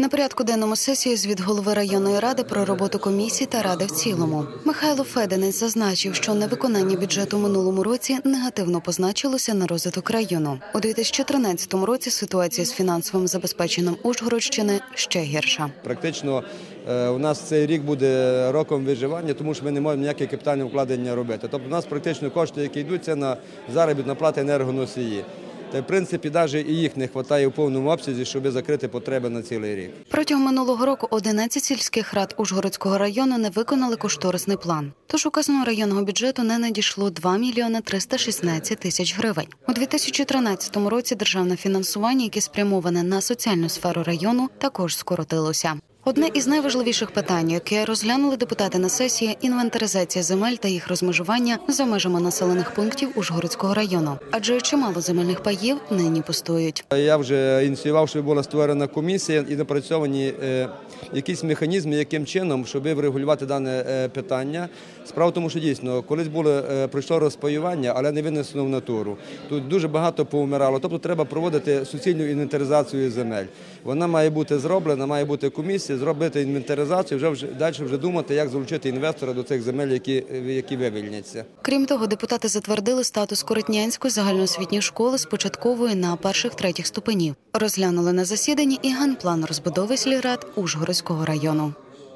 На порядку денному сесії звіт голови районної ради про роботу комісії та ради в цілому. Михайло Феденець зазначив, що невиконання бюджету минулому році негативно позначилося на розвиток району. У 2013 році ситуація з фінансовим забезпеченням Ужгородщини ще гірша. Практично е, у нас цей рік буде роком виживання, тому що ми не можемо ніякі капітальні вкладення робити. Тобто у нас практично кошти, які йдуть, це на заробітну плату енергоносії. Та в принципі навіть і їх не вистачає в повному обсязі, щоб закрити потреби на цілий рік. Протягом минулого року 11 сільських рад Ужгородського району не виконали кошторисний план. Тож указаного районного бюджету не надійшло 2 мільйони 316 тисяч гривень. У 2013 році державне фінансування, яке спрямоване на соціальну сферу району, також скоротилося. Одне із найважливіших питань, яке розглянули депутати на сесії, інвентаризація земель та їх розмежування за межами населених пунктів Ужгородського району. Адже чимало земельних паїв нині пустують. Я вже ініціював, щоб була створена комісія і напрацьовані е, якісь механізми, яким чином, щоб врегулювати дане е, питання. Справа в тому, що дійсно колись було е, пройшло розпаювання, але не винесено в натуру. Тут дуже багато повмирало. Тобто треба проводити суцільну інвентаризацію земель. Вона має бути зроблена, має бути комісія, зробити інвентаризацію, вже вже далі вже думати, як залучити інвестора до цих земель, які, які вивільняться. Крім того, депутати затвердили статус Коротнянської загальноосвітньої школи з початкової на перших третіх ступенів. Розглянули на засіданні і генплан розбудови сільрад Ужгородського району.